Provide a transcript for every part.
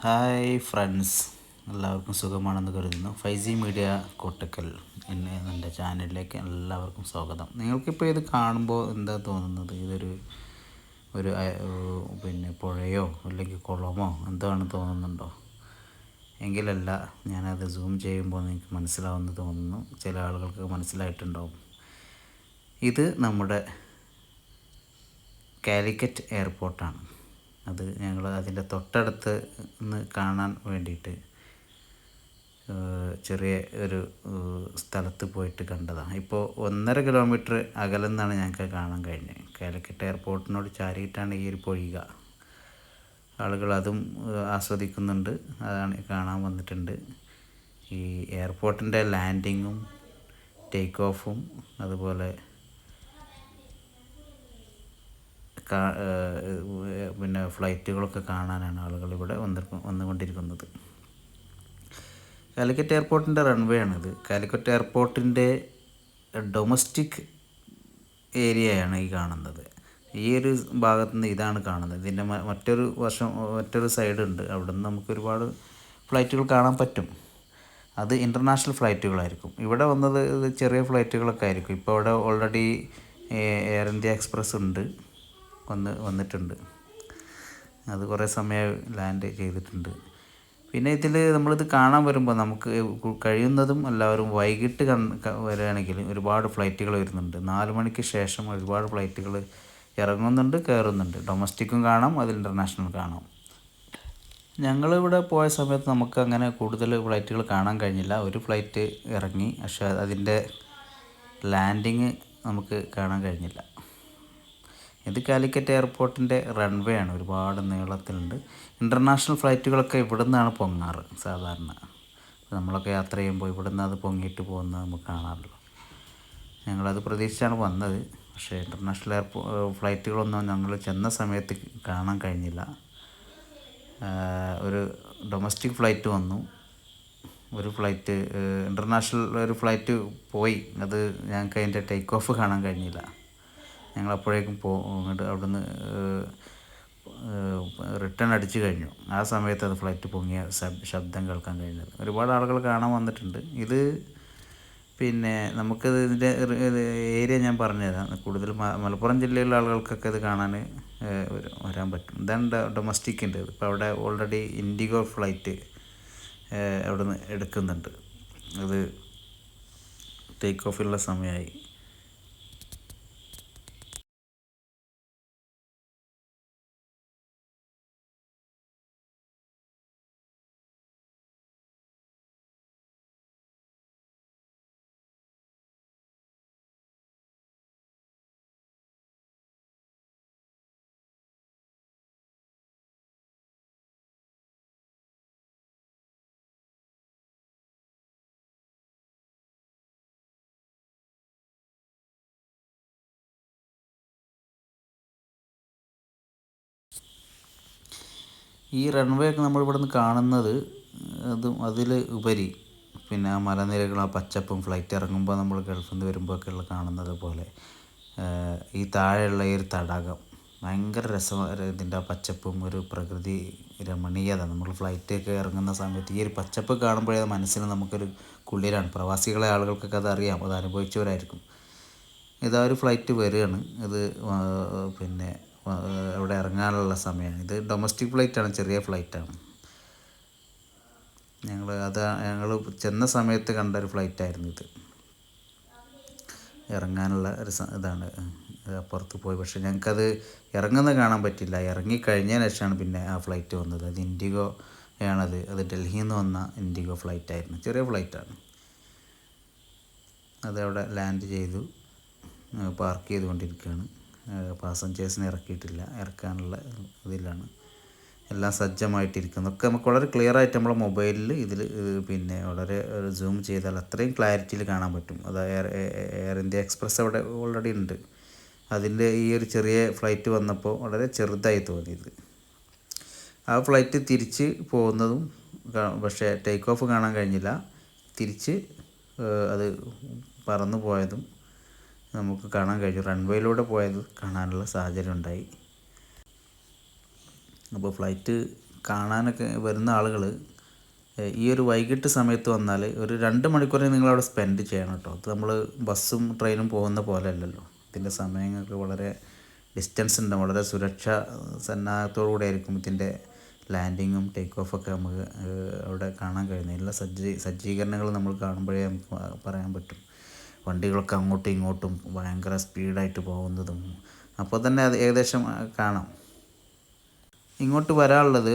Hi friends എല്ലാവർക്കും സുഖമാണെന്ന് കരുതുന്നു. ഫൈവ് ജി മീഡിയ കോട്ടക്കൽ എന്ന എന്റെ ചാനലിലേക്ക് എല്ലാവർക്കും സ്വാഗതം. നിങ്ങൾക്കിപ്പോൾ ഇത് കാണുമ്പോൾ എന്താ തോന്നുന്നത്? ഇതൊരു ഒരു പിന്നെ പുഴയോ അല്ലെങ്കിൽ കുളമോ എന്താണ് തോന്നുന്നുണ്ടോ? എങ്കിലല്ല ഞാനത് സൂം ചെയ്യുമ്പോൾ നിങ്ങൾക്ക് മനസ്സിലാവുമെന്ന് തോന്നുന്നു. ചില ആളുകൾക്ക് മനസ്സിലായിട്ടുണ്ടാവും. ഇത് നമ്മുടെ കാലിക്കറ്റ് എയർപോർട്ടാണ്. അത് ഞങ്ങൾ അതിന്റെ തൊട്ടടുത്ത് നിന്ന് കാണാൻ വേണ്ടിയിട്ട് ചെറിയ ഒരു സ്ഥലത്ത് പോയിട്ട് കണ്ടതാണ് ഇപ്പോൾ ഒന്നര കിലോമീറ്റർ അകലെന്നാണ് ഞങ്ങൾക്ക് കാണാൻ കഴിഞ്ഞത്. കാലിക്കറ്റ് എയർപോർട്ടിനോട് ചാരിയിട്ടാണ് ഈ ഒരു പൊഴിക. ആളുകൾ അതും ആസ്വദിക്കുന്നുണ്ട്. അതാണ് കാണാൻ വന്നിട്ടുണ്ട്. ഈ എയർപോർട്ടിന്റെ ലാൻഡിങ്ങും ടേക്ക് ഓഫും അതുപോലെ പിന്നെ ഫ്ലൈറ്റുകളൊക്കെ കാണാനാണ് ആളുകൾ ഇവിടെ വന്ന് വന്നുകൊണ്ടിരിക്കുന്നത്. കാലിക്കറ്റ് എയർപോർട്ടിന്റെ റൺവേ ആണിത് കാലിക്കറ്റ് എയർപോർട്ടിന്റെ ഡൊമസ്റ്റിക് ഏരിയയാണ് ഈ കാണുന്നത്. ഈ ഒരു ഭാഗത്ത് നിന്ന് ഇതാണ് കാണുന്നത്. ഇതിന്റെ മറ്റൊരു വശം മറ്റൊരു സൈഡ് ഉണ്ട് അവിടെ നിന്ന് നമുക്ക് ഒരുപാട് ഫ്ലൈറ്റുകൾ കാണാൻ പറ്റും. അത് ഇന്റർനാഷണൽ ഫ്ലൈറ്റുകളായിരിക്കും. ഇവിടെ വന്നത് ചെറിയ ഫ്ലൈറ്റുകളൊക്കെ ആയിരിക്കും. ഇപ്പോൾ അവിടെ ഓൾറെഡി എയർ ഇന്ത്യ എക്സ്പ്രസ് ഉണ്ട് വന്ന് വന്നിട്ടുണ്ട്. അത് കുറേ സമയം ലാൻഡ് ചെയ്തിട്ടുണ്ട്. പിന്നെ ഇതിൽ നമ്മളിത് കാണാൻ വരുമ്പോൾ നമുക്ക് കഴിയുന്നതും എല്ലാവരും വൈകിട്ട് വരികയാണെങ്കിൽ ഒരുപാട് ഫ്ലൈറ്റുകൾ വരുന്നുണ്ട്. നാല് മണിക്ക് ശേഷം ഒരുപാട് ഫ്ലൈറ്റുകൾ ഇറങ്ങുന്നുണ്ട് കയറുന്നുണ്ട്. ഡൊമസ്റ്റിക്കും കാണാം അത് ഇന്റർനാഷണൽ കാണാം. ഞങ്ങളിവിടെ പോയ സമയത്ത് നമുക്ക് അങ്ങനെ കൂടുതൽ ഫ്ലൈറ്റുകൾ കാണാൻ കഴിഞ്ഞില്ല. ഒരു ഫ്ലൈറ്റ് ഇറങ്ങി പക്ഷേ അതിന്റെ ലാൻഡിങ് നമുക്ക് കാണാൻ കഴിഞ്ഞില്ല. ഇത് കാലിക്കറ്റ് എയർപോർട്ടിന്റെ റൺവേ ആണ്. ഒരുപാട് നീളത്തിലുണ്ട്. ഇന്റർനാഷണൽ ഫ്ലൈറ്റുകളൊക്കെ ഇവിടെ നിന്നാണ് പൊങ്ങാറ് സാധാരണ. നമ്മളൊക്കെ യാത്ര ചെയ്യുമ്പോൾ ഇവിടെ നിന്ന് അത് പൊങ്ങിയിട്ട് പോകുന്നത് നമുക്ക് കാണാറുള്ളൂ ഞങ്ങളത് പ്രതീക്ഷിച്ചാണ് വന്നത്. പക്ഷേ ഇന്റർനാഷണൽ എയർപോ ഫ്ലൈറ്റുകളൊന്നും ഞങ്ങൾ ചെന്ന സമയത്ത് കാണാൻ കഴിഞ്ഞില്ല. ഒരു ഡൊമസ്റ്റിക് ഫ്ലൈറ്റ് വന്നു. ഒരു ഫ്ലൈറ്റ് ഇന്റർനാഷണൽ ഒരു ഫ്ലൈറ്റ് പോയി. അത് ഞങ്ങൾക്ക് അതിന്റെ ടേക്ക് ഓഫ് കാണാൻ കഴിഞ്ഞില്ല. ഞങ്ങൾ അപ്പോഴേക്കും പോ അങ്ങോട്ട് അവിടുന്ന് റിട്ടേൺ അടിച്ചു കഴിഞ്ഞു. ആ സമയത്ത് അത് ഫ്ലൈറ്റ് പൊങ്ങിയ ശബ്ദം കേൾക്കാൻ കഴിഞ്ഞത്. ഒരുപാട് ആളുകൾ കാണാൻ വന്നിട്ടുണ്ട്. ഇത് പിന്നെ നമുക്കത് ഇതിന്റെ ഏരിയ ഞാൻ പറഞ്ഞുതരാം. കൂടുതൽ മലപ്പുറം ജില്ലയിലുള്ള ആളുകൾക്കൊക്കെ ഇത് കാണാൻ വരാൻ പറ്റും. ഇതാണ് ഡൊമസ്റ്റിക് ഉണ്ട് ഇപ്പോൾ അവിടെ ഓൾറെഡി ഇൻഡിഗോ ഫ്ലൈറ്റ് അവിടെ അവിടുന്ന് എടുക്കുന്നുണ്ട്. അത് ടേക്ക് ഓഫുള്ള സമയമായി. ഈ റൺവേ ഒക്കെ നമ്മൾ ഇവിടെ നിന്ന് കാണുന്നത് അതും അതിൽ ഉപരി. പിന്നെ ആ മലനിരകൾ ആ പച്ചപ്പും ഫ്ലൈറ്റ് ഇറങ്ങുമ്പോൾ നമ്മൾ ഗൾഫിൽ നിന്ന് വരുമ്പോഴൊക്കെ ഉള്ള കാണുന്നത് പോലെ. ഈ താഴെയുള്ള ഈ ഒരു തടാകം. ഭയങ്കര രസമാണ് ഇതിന്റെ ആ പച്ചപ്പും ഒരു പ്രകൃതി രമണീയത. നമ്മൾ ഫ്ലൈറ്റൊക്കെ ഇറങ്ങുന്ന സമയത്ത് ഈ ഒരു പച്ചപ്പ് കാണുമ്പോഴേ മനസ്സിന് നമുക്കൊരു കുളിരാണ്. പ്രവാസികളെ ആളുകൾക്കൊക്കെ അത് അറിയാം അത് അനുഭവിച്ചവരായിരിക്കും. ഇതാ ഒരു ഫ്ലൈറ്റ് വരികയാണ്. ഇത് പിന്നെ ആ, അവിടെ ഇറങ്ങാനുള്ള സമയമാണ് ഇത് ഡൊമസ്റ്റിക് ഫ്ലൈറ്റാണ് ചെറിയ ഫ്ലൈറ്റാണ് ഞങ്ങൾ അത് ഞങ്ങൾ ചെന്ന സമയത്ത് കണ്ട ഒരു ഫ്ലൈറ്റായിരുന്നു ഇത്. ഇറങ്ങാനുള്ള ഒരു ഇതാണ്. പുറത്ത് പോയി. പക്ഷേ ഞങ്ങൾക്കത് ഇറങ്ങുന്നത് കാണാൻ പറ്റില്ല. ഇറങ്ങി കഴിഞ്ഞതിന് ശേഷമാണ് പിന്നെ ആ ഫ്ലൈറ്റ് വന്നത്. അത് ഇൻഡിഗോ ആണത്. അത് ഡൽഹിയിൽ നിന്ന് വന്ന ഇൻഡിഗോ ഫ്ലൈറ്റായിരുന്നു ചെറിയ ഫ്ലൈറ്റാണ് അത് അവിടെ ലാൻഡ് ചെയ്തു. പാർക്ക് ചെയ്തുകൊണ്ടിരിക്കുകയാണ്. പാസഞ്ചേഴ്സിനെ ഇറക്കിയിട്ടില്ല. ഇറക്കാനുള്ള ഇതിലാണ്. എല്ലാം സജ്ജമായിട്ടിരിക്കുന്നു. ഒക്കെ നമുക്ക് വളരെ ക്ലിയർ ആയിട്ട് നമ്മുടെ മൊബൈലിൽ ഇതിൽ പിന്നെ വളരെ സൂം ചെയ്താൽ അത്രയും ക്ലാരിറ്റിയിൽ കാണാൻ പറ്റും. അത് എയർ എയർ ഇന്ത്യ എക്സ്പ്രസ് അവിടെ ഓൾറെഡി ഉണ്ട്. അതിന്റെ ഈ ഒരു ചെറിയ ഫ്ലൈറ്റ് വന്നപ്പോൾ വളരെ ചെറുതായി തോന്നിയത്. ആ ഫ്ലൈറ്റ് തിരിച്ച് പോകുന്നതും പക്ഷേ ടേക്ക് ഓഫ് കാണാൻ കഴിഞ്ഞില്ല. തിരിച്ച് അത് പറന്നു പോയതും നമുക്ക് കാണാൻ കഴിഞ്ഞു റൺവേയിലൂടെ പോയത് കാണാനുള്ള സാഹചര്യം ഉണ്ടായി. അപ്പോൾ ഫ്ലൈറ്റ് കാണാനൊക്കെ വരുന്ന ആളുകൾ ഈ ഒരു വൈകിട്ട് സമയത്ത് വന്നാൽ ഒരു രണ്ട് മണിക്കൂറേ നിങ്ങളവിടെ സ്പെൻഡ് ചെയ്യണം കേട്ടോ. അത് നമ്മൾ ബസ്സും ട്രെയിനും പോകുന്ന പോലെ അല്ലല്ലോ. ഇതിന്റെ സമയങ്ങൾക്ക് വളരെ ഡിസ്റ്റൻസ് ഉണ്ട്. വളരെ സുരക്ഷ സന്നാഹത്തോടു കൂടെ ആയിരിക്കും ഇതിന്റെ ലാൻഡിങ്ങും ടേക്ക് ഓഫൊക്കെ നമുക്ക് അവിടെ കാണാൻ കഴിയുന്നത്. എല്ലാ സജ്ജീ സജ്ജീകരണങ്ങളും നമ്മൾ കാണുമ്പോഴേ നമുക്ക് പറയാൻ പറ്റും. വണ്ടികളൊക്കെ അങ്ങോട്ടും ഇങ്ങോട്ടും ഭയങ്കര സ്പീഡായിട്ട് പോകുന്നതും അപ്പോൾ തന്നെ അത് ഏകദേശം കാണാം. ഇങ്ങോട്ട് വരാനുള്ളത്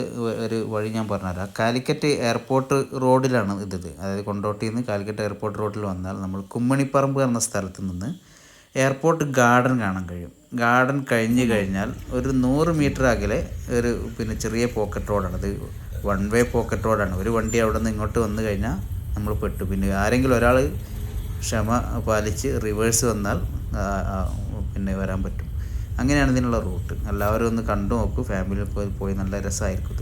ഒരു വഴി ഞാൻ പറഞ്ഞുതരാം. കാലിക്കറ്റ് എയർപോർട്ട് റോഡിലാണ് ഇത്. അതായത് കൊണ്ടോട്ടി നിന്ന് കാലിക്കറ്റ് എയർപോർട്ട് റോഡിൽ വന്നാൽ നമ്മൾ കുമ്മണിപ്പറമ്പ് എന്ന സ്ഥലത്ത് നിന്ന് എയർപോർട്ട് ഗാർഡൻ കാണാൻ കഴിയും. ഗാർഡൻ കഴിഞ്ഞ് കഴിഞ്ഞാൽ ഒരു നൂറ് മീറ്റർ അകലെ ഒരു പിന്നെ ചെറിയ പോക്കറ്റ് റോഡാണ്. അത് വൺ വേ പോക്കറ്റ് റോഡാണ്. ഒരു വണ്ടി അവിടെ നിന്ന് ഇങ്ങോട്ട് വന്നു കഴിഞ്ഞാൽ നമ്മൾ പെട്ടു. പിന്നെ ആരെങ്കിലും ഒരാൾ ക്ഷമ പാലിച്ച് റിവേഴ്സ് വന്നാൽ പിന്നെ വരാൻ പറ്റും. അങ്ങനെയാണ് ഇതിനുള്ള റൂട്ട് എല്ലാവരും ഒന്ന് കണ്ടു നോക്കൂ ഫാമിലി പോയി നല്ല രസമായിരിക്കും